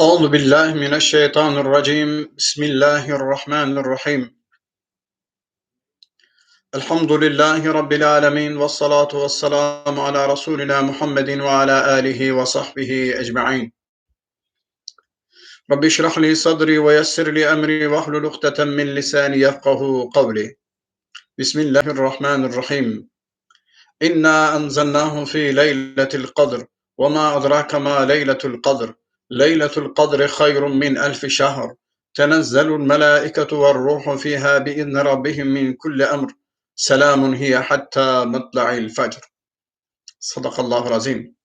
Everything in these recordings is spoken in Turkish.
أعوذ بالله من الشيطان الرجيم. بسم الله الرحمن الرحيم. الحمد لله رب العالمين والصلاة والسلام على رسولنا محمد وعلى آله وصحبه أجمعين. رب اشرح لي صدري ويسر لي أمري واحلل عقدة من لساني يفقه قولي. بسم الله الرحمن الرحيم. إنا أنزلناه في ليلة القدر وما أدراك ما ليلة القدر. ليلة القدر خير من ألف شهر تنزل الملائكة والروح فيها بإذن ربهم من كل أمر سلام هي حتى مطلع الفجر Sadakallahu azim.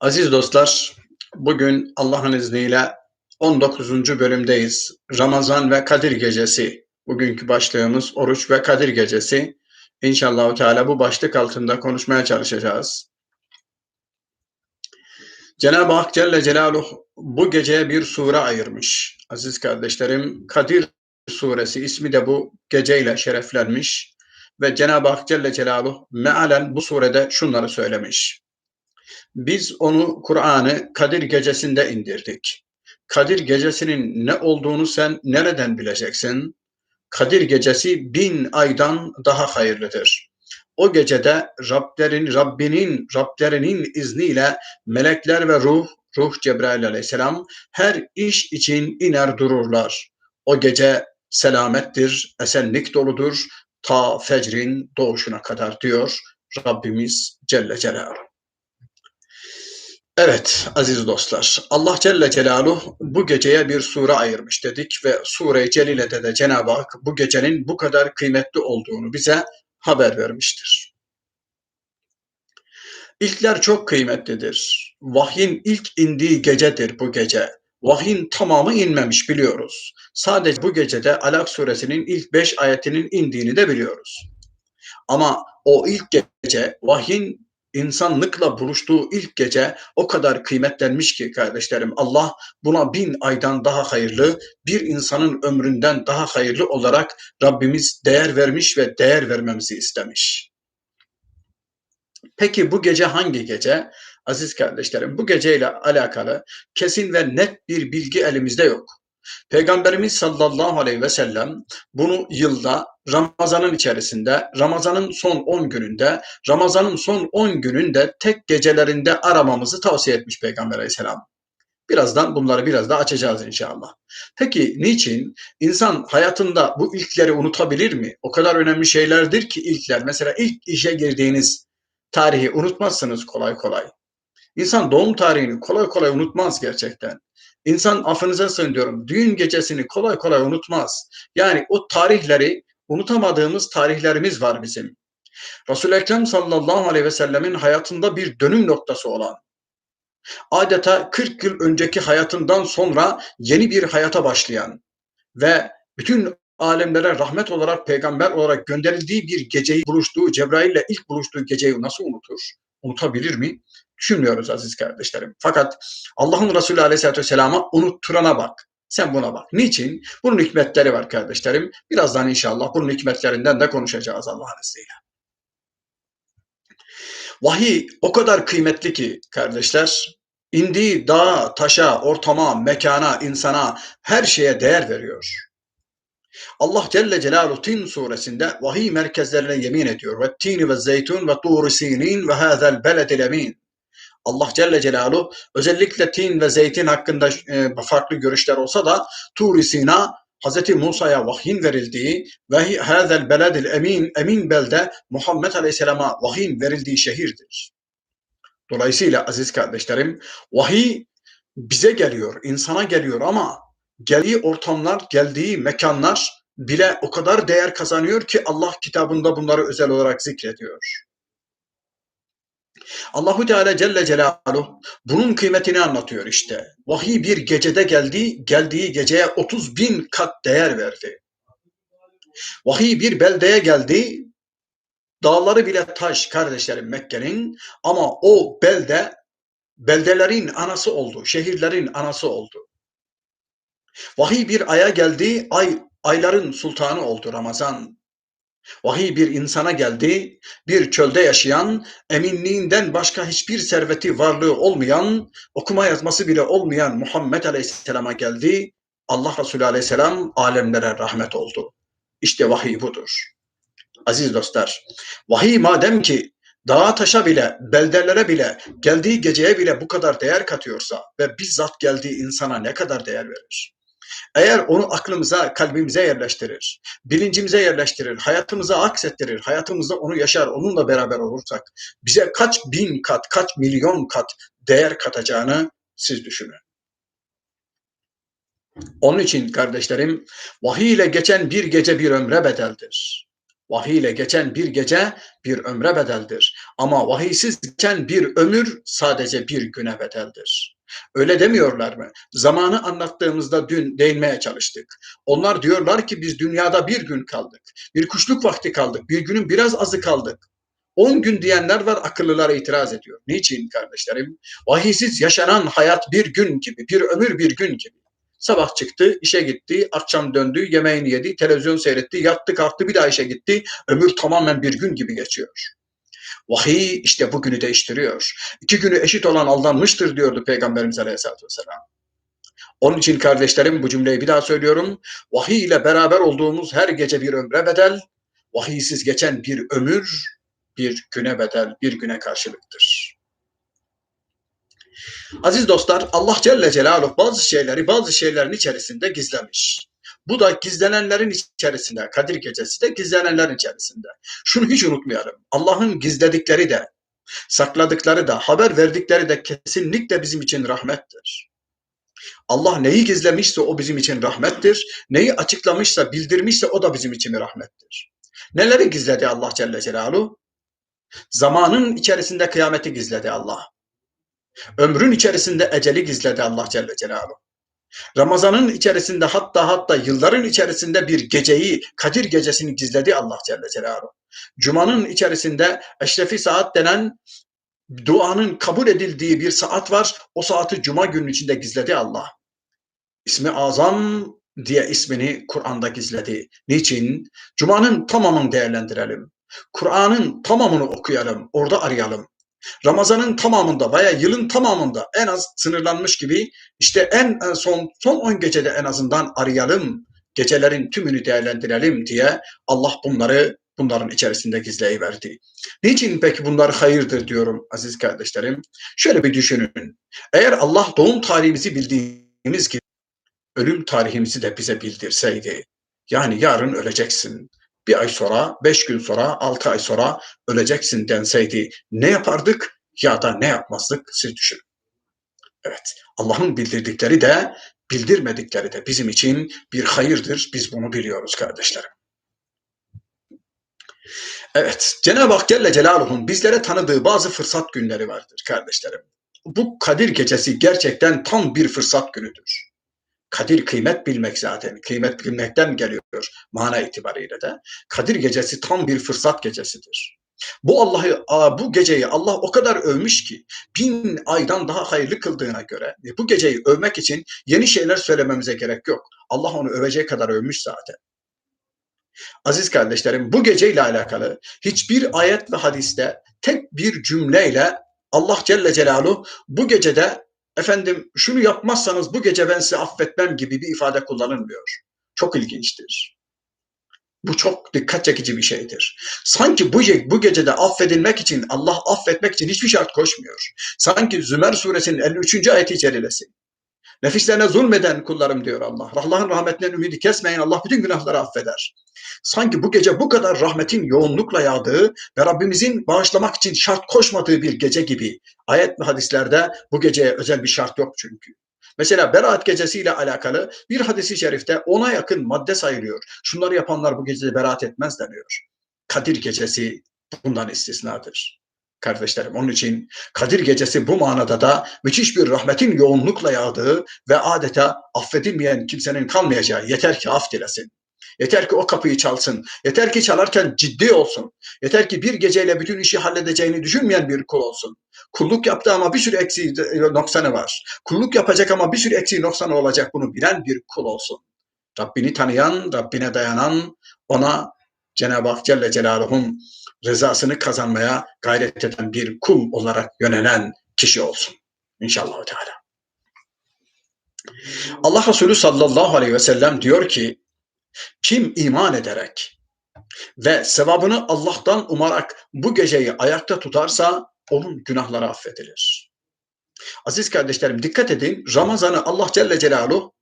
Aziz dostlar, bugün Allah'ın izniyle 19. bölümdeyiz. Ramazan ve Kadir Gecesi. Bugünkü başlığımız oruç ve Kadir Gecesi. İnşallah Teala bu başlık altında konuşmaya çalışacağız. Cenab-ı Hak Celle Celaluhu bu geceye bir sure ayırmış. Aziz kardeşlerim, Kadir suresi ismi de bu geceyle şereflenmiş ve Cenab-ı Hak Celle Celaluhu mealen bu surede şunları söylemiş. Biz onu Kur'an'ı Kadir gecesinde indirdik. Kadir gecesinin ne olduğunu sen nereden bileceksin? Kadir gecesi bin aydan daha hayırlıdır. O gecede Rablerin, Rabbinin, Rablerinin izniyle melekler ve ruh, ruh Cebrail aleyhisselam her iş için iner dururlar. O gece selamettir, esenlik doludur ta fecrin doğuşuna kadar diyor Rabbimiz Celle Celaluhu. Evet aziz dostlar Allah Celle Celaluhu bu geceye bir sure ayırmış dedik ve Sure-i Celile'de de Cenab-ı Hak bu gecenin bu kadar kıymetli olduğunu bize haber vermiştir. İlkler çok kıymetlidir. Vahyin ilk indiği gecedir bu gece. Vahyin tamamı inmemiş biliyoruz. Sadece bu gecede Alak suresinin ilk beş ayetinin indiğini de biliyoruz. Ama o ilk gece vahyin insanlıkla buluştuğu ilk gece o kadar kıymetlenmiş ki kardeşlerim Allah buna bin aydan daha hayırlı bir insanın ömründen daha hayırlı olarak Rabbimiz değer vermiş ve değer vermemizi istemiş. Peki bu gece hangi gece? Aziz kardeşlerim bu geceyle alakalı kesin ve net bir bilgi elimizde yok. Peygamberimiz sallallahu aleyhi ve sellem bunu yılda Ramazan'ın içerisinde, Ramazan'ın son 10 gününde, Ramazan'ın son 10 gününde tek gecelerinde aramamızı tavsiye etmiş Peygamber aleyhisselam. Birazdan bunları biraz da açacağız inşallah. Peki niçin? İnsan hayatında bu ilkleri unutabilir mi? O kadar önemli şeylerdir ki ilkler. Mesela ilk işe girdiğiniz tarihi unutmazsınız kolay kolay. İnsan doğum tarihini kolay kolay unutmaz gerçekten. İnsan affınıza sığınıyorum düğün gecesini kolay kolay unutmaz. Yani o tarihleri unutamadığımız tarihlerimiz var bizim. Resul-i Ekrem sallallahu aleyhi ve sellemin hayatında bir dönüm noktası olan, adeta 40 yıl önceki hayatından sonra yeni bir hayata başlayan ve bütün alemlere rahmet olarak peygamber olarak gönderildiği bir geceyi buluştuğu, Cebrail ile ilk buluştuğu geceyi nasıl unutur? Unutabilir mi? Düşünmüyoruz aziz kardeşlerim. Fakat Allah'ın Resulü Aleyhisselatü Vesselam'a unutturana bak. Sen buna bak. Niçin? Bunun hikmetleri var kardeşlerim. Birazdan inşallah bunun hikmetlerinden de konuşacağız Allah'ın izniyle. Vahiy o kadar kıymetli ki kardeşler, indiği dağa, taşa, ortama, mekana, insana, her şeye değer veriyor. Allah Celle Celaluhu Tin suresinde vahiy merkezlerine yemin ediyor. Ve tini ve zeytun ve turi sinin ve hazel beledil emin. Allah Celle Celaluhu özellikle tin ve zeytin hakkında e, farklı görüşler olsa da Turi Sina Hz. Musa'ya vahyin verildiği ve hazel beledil emin emin belde Muhammed Aleyhisselam'a vahyin verildiği şehirdir. Dolayısıyla aziz kardeşlerim vahiy bize geliyor, insana geliyor ama geldiği ortamlar, geldiği mekanlar bile o kadar değer kazanıyor ki Allah kitabında bunları özel olarak zikrediyor. Allahu Teala Celle Celaluhu bunun kıymetini anlatıyor işte. Vahiy bir gecede geldi, geldiği geceye 30 bin kat değer verdi. Vahiy bir beldeye geldi, dağları bile taş kardeşlerim Mekke'nin ama o belde beldelerin anası oldu, şehirlerin anası oldu. Vahiy bir aya geldi, ay ayların sultanı oldu Ramazan. Vahiy bir insana geldi, bir çölde yaşayan, eminliğinden başka hiçbir serveti varlığı olmayan, okuma yazması bile olmayan Muhammed Aleyhisselam'a geldi. Allah Resulü Aleyhisselam alemlere rahmet oldu. İşte vahiy budur. Aziz dostlar, vahiy madem ki dağa taşa bile, beldelere bile, geldiği geceye bile bu kadar değer katıyorsa ve bizzat geldiği insana ne kadar değer verir? Eğer onu aklımıza, kalbimize yerleştirir, bilincimize yerleştirir, hayatımıza aksettirir, hayatımızda onu yaşar, onunla beraber olursak bize kaç bin kat, kaç milyon kat değer katacağını siz düşünün. Onun için kardeşlerim, vahiy ile geçen bir gece bir ömre bedeldir. Vahiy ile geçen bir gece bir ömre bedeldir. Ama vahiysiz geçen bir ömür sadece bir güne bedeldir. Öyle demiyorlar mı? Zamanı anlattığımızda dün değinmeye çalıştık. Onlar diyorlar ki biz dünyada bir gün kaldık. Bir kuşluk vakti kaldık. Bir günün biraz azı kaldık. 10 gün diyenler var akıllılara itiraz ediyor. Niçin kardeşlerim? Vahiysiz yaşanan hayat bir gün gibi, bir ömür bir gün gibi. Sabah çıktı, işe gitti, akşam döndü, yemeğini yedi, televizyon seyretti, yattı kalktı bir daha işe gitti. Ömür tamamen bir gün gibi geçiyor. Vahiy işte bu günü değiştiriyor. İki günü eşit olan aldanmıştır diyordu Peygamberimiz Aleyhisselatü Vesselam. Onun için kardeşlerim bu cümleyi bir daha söylüyorum. Vahiy ile beraber olduğumuz her gece bir ömre bedel, vahiysiz geçen bir ömür bir güne bedel, bir güne karşılıktır. Aziz dostlar, Allah Celle Celaluhu bazı şeyleri bazı şeylerin içerisinde gizlemiş. Bu da gizlenenlerin içerisinde, Kadir Gecesi de gizlenenlerin içerisinde. Şunu hiç unutmayalım. Allah'ın gizledikleri de, sakladıkları da, haber verdikleri de kesinlikle bizim için rahmettir. Allah neyi gizlemişse o bizim için rahmettir. Neyi açıklamışsa, bildirmişse o da bizim için rahmettir. Neleri gizledi Allah Celle Celaluhu? Zamanın içerisinde kıyameti gizledi Allah. Ömrün içerisinde eceli gizledi Allah Celle Celaluhu. Ramazanın içerisinde hatta hatta yılların içerisinde bir geceyi, Kadir gecesini gizledi Allah Celle Celaluhu. Cuma'nın içerisinde eşrefi saat denen duanın kabul edildiği bir saat var. O saati Cuma günün içinde gizledi Allah. İsmi Azam diye ismini Kur'an'da gizledi. Niçin? Cuma'nın tamamını değerlendirelim. Kur'an'ın tamamını okuyalım, orada arayalım. Ramazan'ın tamamında veya yılın tamamında en az sınırlanmış gibi işte en son son 10 gecede en azından arayalım, gecelerin tümünü değerlendirelim diye Allah bunları bunların içerisinde gizleyiverdi. Niçin peki bunlar hayırdır diyorum aziz kardeşlerim? Şöyle bir düşünün. Eğer Allah doğum tarihimizi bildiğimiz gibi ölüm tarihimizi de bize bildirseydi, yani yarın öleceksin, bir ay sonra, beş gün sonra, altı ay sonra öleceksin denseydi ne yapardık ya da ne yapmazdık siz düşünün. Evet, Allah'ın bildirdikleri de bildirmedikleri de bizim için bir hayırdır. Biz bunu biliyoruz kardeşlerim. Evet, Cenab-ı Hak Celle Celaluhu'nun bizlere tanıdığı bazı fırsat günleri vardır kardeşlerim. Bu Kadir gecesi gerçekten tam bir fırsat günüdür. Kadir kıymet bilmek zaten. Kıymet bilmekten geliyor mana itibariyle de. Kadir gecesi tam bir fırsat gecesidir. Bu Allah'ı bu geceyi Allah o kadar övmüş ki bin aydan daha hayırlı kıldığına göre bu geceyi övmek için yeni şeyler söylememize gerek yok. Allah onu övecek kadar övmüş zaten. Aziz kardeşlerim bu geceyle alakalı hiçbir ayet ve hadiste tek bir cümleyle Allah Celle Celaluhu bu gecede efendim şunu yapmazsanız bu gece ben sizi affetmem gibi bir ifade kullanılmıyor. Çok ilginçtir. Bu çok dikkat çekici bir şeydir. Sanki bu, bu gecede affedilmek için, Allah affetmek için hiçbir şart koşmuyor. Sanki Zümer suresinin 53. ayeti celilesi. Nefislerine zulmeden kullarım diyor Allah. Allah'ın rahmetinden ümidi kesmeyin. Allah bütün günahları affeder. Sanki bu gece bu kadar rahmetin yoğunlukla yağdığı ve Rabbimizin bağışlamak için şart koşmadığı bir gece gibi. Ayet ve hadislerde bu geceye özel bir şart yok çünkü. Mesela Berat gecesiyle alakalı bir hadisi şerifte ona yakın madde sayılıyor. Şunları yapanlar bu gecede beraat etmez deniyor. Kadir gecesi bundan istisnadır kardeşlerim. Onun için Kadir Gecesi bu manada da müthiş bir rahmetin yoğunlukla yağdığı ve adeta affedilmeyen kimsenin kalmayacağı yeter ki af dilesin. Yeter ki o kapıyı çalsın. Yeter ki çalarken ciddi olsun. Yeter ki bir geceyle bütün işi halledeceğini düşünmeyen bir kul olsun. Kulluk yaptı ama bir sürü eksiği noksanı var. Kulluk yapacak ama bir sürü eksiği noksanı olacak bunu bilen bir kul olsun. Rabbini tanıyan, Rabbine dayanan, ona Cenab-ı Hak Celle Celaluhu'nun rızasını kazanmaya gayret eden bir kul olarak yönelen kişi olsun. İnşallah Teala. Allah Resulü sallallahu aleyhi ve sellem diyor ki kim iman ederek ve sevabını Allah'tan umarak bu geceyi ayakta tutarsa onun günahları affedilir. Aziz kardeşlerim dikkat edin Ramazan'ı Allah Celle Celaluhu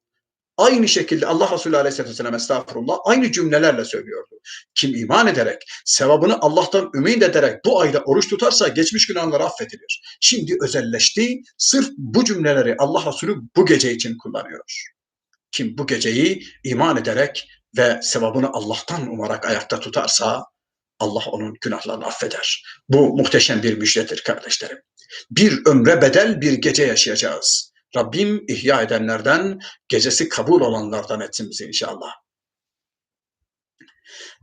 aynı şekilde Allah Resulü Aleyhisselatü Vesselam estağfurullah aynı cümlelerle söylüyordu. Kim iman ederek, sevabını Allah'tan ümit ederek bu ayda oruç tutarsa geçmiş günahları affedilir. Şimdi özelleşti, sırf bu cümleleri Allah Resulü bu gece için kullanıyor. Kim bu geceyi iman ederek ve sevabını Allah'tan umarak ayakta tutarsa Allah onun günahlarını affeder. Bu muhteşem bir müjdedir kardeşlerim. Bir ömre bedel bir gece yaşayacağız. Rabbim ihya edenlerden, gecesi kabul olanlardan etsin bizi inşallah.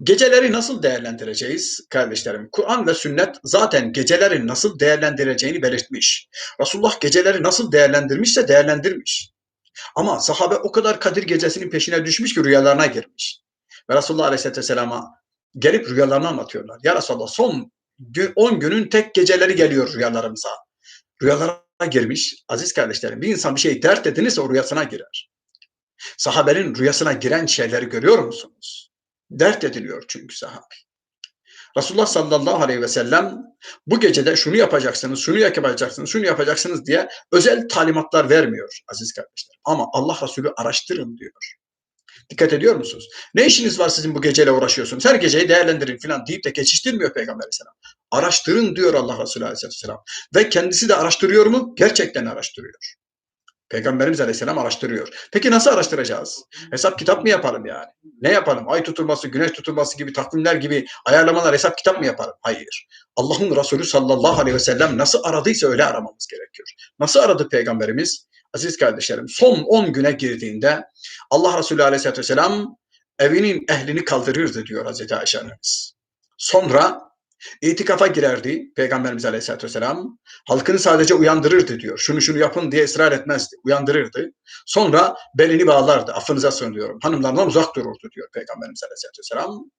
Geceleri nasıl değerlendireceğiz kardeşlerim? Kur'an ve sünnet zaten geceleri nasıl değerlendireceğini belirtmiş. Resulullah geceleri nasıl değerlendirmişse değerlendirmiş. Ama sahabe o kadar Kadir gecesinin peşine düşmüş ki rüyalarına girmiş. Ve Resulullah Aleyhisselatü Vesselam'a gelip rüyalarını anlatıyorlar. Ya Resulallah son 10 günün tek geceleri geliyor rüyalarımıza. Rüyalara girmiş. Aziz kardeşlerim bir insan bir şey dert edinirse o rüyasına girer. Sahabenin rüyasına giren şeyleri görüyor musunuz? Dert ediliyor çünkü sahabi. Resulullah sallallahu aleyhi ve sellem bu gecede şunu yapacaksınız, şunu yapacaksınız, şunu yapacaksınız diye özel talimatlar vermiyor aziz kardeşler. Ama Allah Resulü araştırın diyor. Dikkat ediyor musunuz? Ne işiniz var sizin bu geceyle uğraşıyorsunuz? Her geceyi değerlendirin falan deyip de geçiştirmiyor Peygamber Aleyhisselam. Araştırın diyor Allah Resulü Aleyhisselam. Ve kendisi de araştırıyor mu? Gerçekten araştırıyor. Peygamberimiz Aleyhisselam araştırıyor. Peki nasıl araştıracağız? Hesap kitap mı yapalım yani? Ne yapalım? Ay tutulması, güneş tutulması gibi takvimler gibi ayarlamalar hesap kitap mı yapalım? Hayır. Allah'ın Resulü sallallahu aleyhi ve sellem nasıl aradıysa öyle aramamız gerekiyor. Nasıl aradı Peygamberimiz? Aziz kardeşlerim son 10 güne girdiğinde Allah Resulü aleyhisselatü vesselam evinin ehlini kaldırırdı diyor Hazreti Ayşe annemiz. Sonra itikafa girerdi Peygamberimiz Aleyhisselatü Vesselam. Halkını sadece uyandırırdı diyor. Şunu şunu yapın diye ısrar etmezdi. Uyandırırdı. Sonra belini bağlardı. Affınıza sığınıyorum. Hanımlarından uzak dururdu diyor Peygamberimiz Aleyhisselatü Vesselam.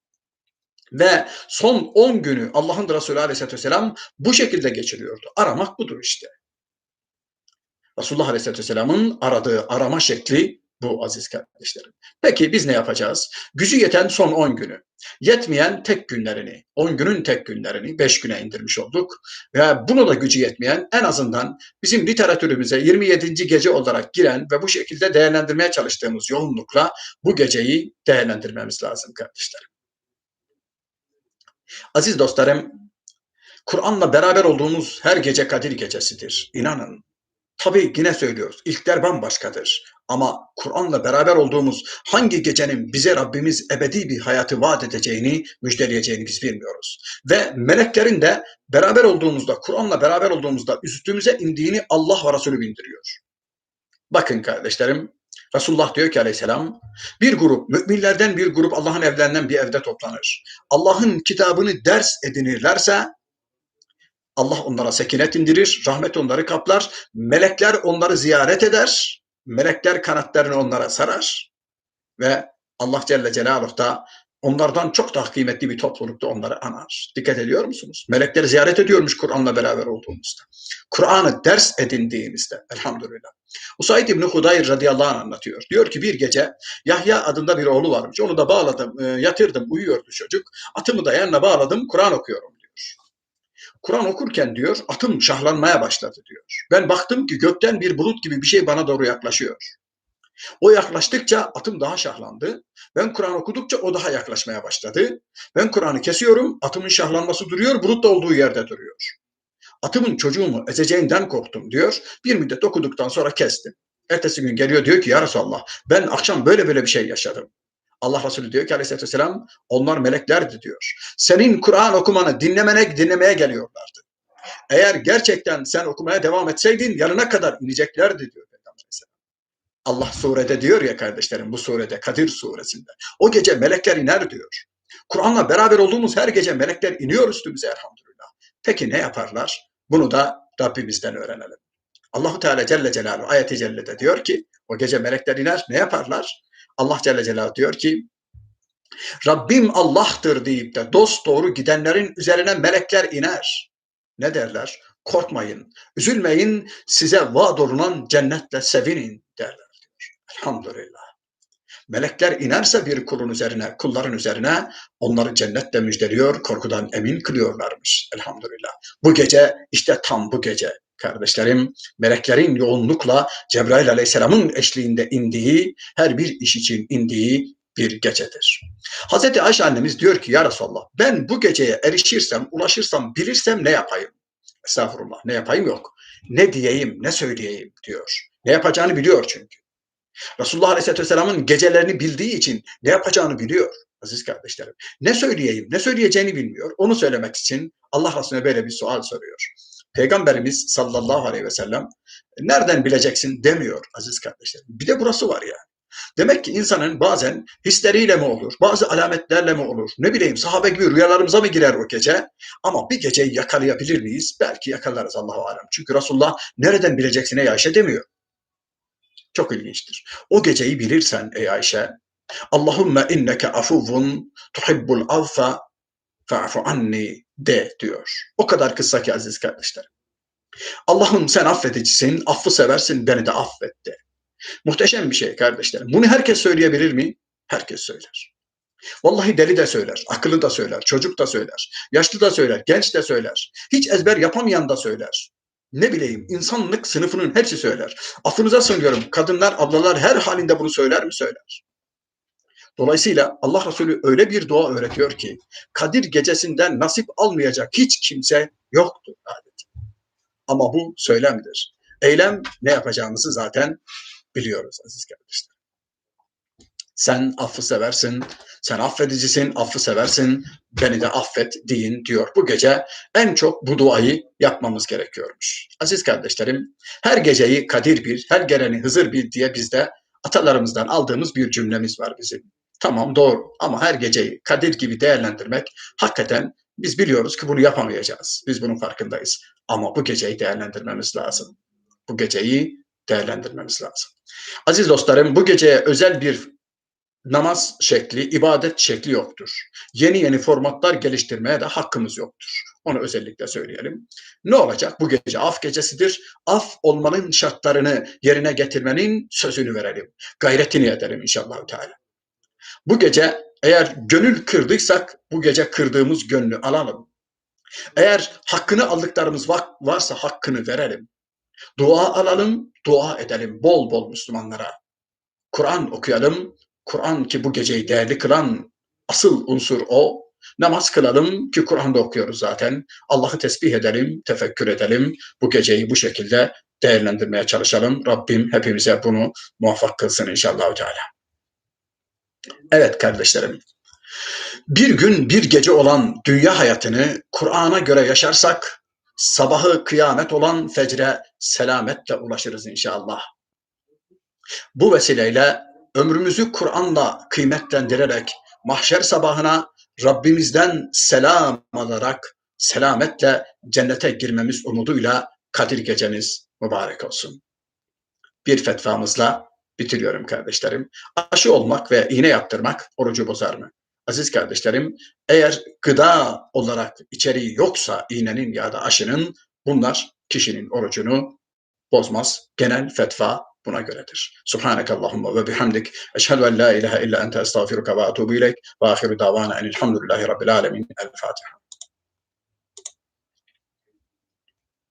Ve son 10 günü Allah'ın Resulü Aleyhisselatü Vesselam bu şekilde geçiriyordu. Aramak budur işte. Resulullah Aleyhisselatü Vesselam'ın aradığı arama şekli bu aziz kardeşlerim. Peki biz ne yapacağız? Gücü yeten son 10 günü, yetmeyen tek günlerini, 10 günün tek günlerini 5 güne indirmiş olduk. Ve bunu da gücü yetmeyen en azından bizim literatürümüze 27. gece olarak giren ve bu şekilde değerlendirmeye çalıştığımız yoğunlukla bu geceyi değerlendirmemiz lazım kardeşlerim. Aziz dostlarım, Kur'an'la beraber olduğumuz her gece Kadir gecesidir. İnanın Tabii yine söylüyoruz. İlkler bambaşkadır. Ama Kur'an'la beraber olduğumuz hangi gecenin bize Rabbimiz ebedi bir hayatı vaat edeceğini, müjdeleyeceğini biz bilmiyoruz. Ve meleklerin de beraber olduğumuzda, Kur'an'la beraber olduğumuzda üstümüze indiğini Allah ve Resulü bildiriyor. Bakın kardeşlerim, Resulullah diyor ki aleyhisselam, bir grup, müminlerden bir grup Allah'ın evlerinden bir evde toplanır. Allah'ın kitabını ders edinirlerse Allah onlara sekinet indirir, rahmet onları kaplar, melekler onları ziyaret eder, melekler kanatlarını onlara sarar ve Allah Celle Celaluhu da onlardan çok daha kıymetli bir toplulukta onları anar. Dikkat ediyor musunuz? Melekleri ziyaret ediyormuş Kur'an'la beraber olduğumuzda. Kur'an'ı ders edindiğimizde elhamdülillah. Usaid İbni Hudayr radıyallahu anh anlatıyor. Diyor ki bir gece Yahya adında bir oğlu varmış. Onu da bağladım, e, yatırdım, uyuyordu çocuk. Atımı da yanına bağladım, Kur'an okuyorum. Kur'an okurken diyor atım şahlanmaya başladı diyor. Ben baktım ki gökten bir bulut gibi bir şey bana doğru yaklaşıyor. O yaklaştıkça atım daha şahlandı. Ben Kur'an okudukça o daha yaklaşmaya başladı. Ben Kur'an'ı kesiyorum, atımın şahlanması duruyor, bulut da olduğu yerde duruyor. Atımın çocuğumu ezeceğinden korktum diyor. Bir müddet okuduktan sonra kestim. Ertesi gün geliyor diyor ki ya Resulallah ben akşam böyle böyle bir şey yaşadım. Allah Resulü diyor ki aleyhissalatü vesselam onlar meleklerdi diyor. Senin Kur'an okumanı dinlemene, dinlemeye geliyorlardı. Eğer gerçekten sen okumaya devam etseydin yanına kadar ineceklerdi diyor. Allah surede diyor ya kardeşlerim bu surede Kadir suresinde. O gece melekler iner diyor. Kur'an'la beraber olduğumuz her gece melekler iniyor üstümüze elhamdülillah. Peki ne yaparlar? Bunu da Rabbimizden öğrenelim. Allahu Teala Celle Celaluhu ayeti cellede diyor ki o gece melekler iner ne yaparlar? Allah Celle Celaluhu diyor ki Rabbim Allah'tır deyip de dost doğru gidenlerin üzerine melekler iner. Ne derler? Korkmayın, üzülmeyin, size vaad olunan cennetle sevinin derler. Elhamdülillah. Melekler inerse bir kulun üzerine, kulların üzerine onları cennetle müjdeliyor, korkudan emin kılıyorlarmış. Elhamdülillah. Bu gece işte tam bu gece kardeşlerim, meleklerin yoğunlukla Cebrail aleyhisselamın eşliğinde indiği, her bir iş için indiği bir gecedir. Hazreti Ayşe annemiz diyor ki ya Resulallah ben bu geceye erişirsem, ulaşırsam, bilirsem ne yapayım? Estağfurullah ne yapayım yok. Ne diyeyim, ne söyleyeyim diyor. Ne yapacağını biliyor çünkü. Resulullah Aleyhisselatü Vesselam'ın gecelerini bildiği için ne yapacağını biliyor aziz kardeşlerim. Ne söyleyeyim, ne söyleyeceğini bilmiyor. Onu söylemek için Allah Resulüne böyle bir sual soruyor. Peygamberimiz sallallahu aleyhi ve sellem nereden bileceksin demiyor aziz kardeşlerim. Bir de burası var yani. Demek ki insanın bazen hisleriyle mi olur, bazı alametlerle mi olur, ne bileyim sahabe gibi rüyalarımıza mı girer o gece? Ama bir geceyi yakalayabilir miyiz? Belki yakalarız Allahu alem. Çünkü Resulullah nereden bileceksin ey Ayşe demiyor. Çok ilginçtir. O geceyi bilirsen ey Ayşe, Allahümme inneke afuvun tuhibbul avfa fa'fu anni de diyor. O kadar kısa ki aziz kardeşlerim. Allah'ım sen affedicisin, affı seversin, beni de affet de. Muhteşem bir şey kardeşlerim. Bunu herkes söyleyebilir mi? Herkes söyler. Vallahi deli de söyler, akıllı da söyler, çocuk da söyler, yaşlı da söyler, genç de söyler. Hiç ezber yapamayan da söyler. Ne bileyim insanlık sınıfının hepsi söyler. Affınıza sığınıyorum kadınlar, ablalar her halinde bunu söyler mi? Söyler. Dolayısıyla Allah Resulü öyle bir dua öğretiyor ki Kadir gecesinden nasip almayacak hiç kimse yoktur adeta. Ama bu söylemdir. Eylem ne yapacağımızı zaten biliyoruz aziz kardeşler. Sen affı seversin, sen affedicisin, affı seversin, beni de affet deyin diyor. Bu gece en çok bu duayı yapmamız gerekiyormuş. Aziz kardeşlerim, her geceyi Kadir bir, her geleni Hızır bir diye bizde atalarımızdan aldığımız bir cümlemiz var bizim. Tamam doğru ama her geceyi Kadir gibi değerlendirmek hakikaten biz biliyoruz ki bunu yapamayacağız. Biz bunun farkındayız. Ama bu geceyi değerlendirmemiz lazım. Bu geceyi değerlendirmemiz lazım. Aziz dostlarım bu geceye özel bir namaz şekli, ibadet şekli yoktur. Yeni yeni formatlar geliştirmeye de hakkımız yoktur. Onu özellikle söyleyelim. Ne olacak? Bu gece af gecesidir. Af olmanın şartlarını yerine getirmenin sözünü verelim. Gayretini edelim inşallah Teala. Bu gece eğer gönül kırdıysak bu gece kırdığımız gönlü alalım. Eğer hakkını aldıklarımız varsa hakkını verelim. Dua alalım, dua edelim bol bol Müslümanlara. Kur'an okuyalım. Kur'an ki bu geceyi değerli kılan asıl unsur o. Namaz kılalım ki Kur'an'da okuyoruz zaten. Allah'ı tesbih edelim, tefekkür edelim. Bu geceyi bu şekilde değerlendirmeye çalışalım. Rabbim hepimize bunu muvaffak kılsın inşallah Teala. Evet kardeşlerim. Bir gün bir gece olan dünya hayatını Kur'an'a göre yaşarsak sabahı kıyamet olan fecre selametle ulaşırız inşallah. Bu vesileyle ömrümüzü Kur'an'la kıymetlendirerek mahşer sabahına Rabbimizden selam alarak selametle cennete girmemiz umuduyla Kadir geceniz mübarek olsun. Bir fetvamızla bitiriyorum kardeşlerim. Aşı olmak ve iğne yaptırmak orucu bozar mı? Aziz kardeşlerim, eğer gıda olarak içeriği yoksa iğnenin ya da aşının bunlar kişinin orucunu bozmaz. Genel fetva buna göredir. Subhanakallahumma ve bihamdik. Eşhedü en la ilahe illa ente estağfiruka ve atubu ileyk. Ve ahiru davana enilhamdülillahi rabbil alemin. El Fatiha.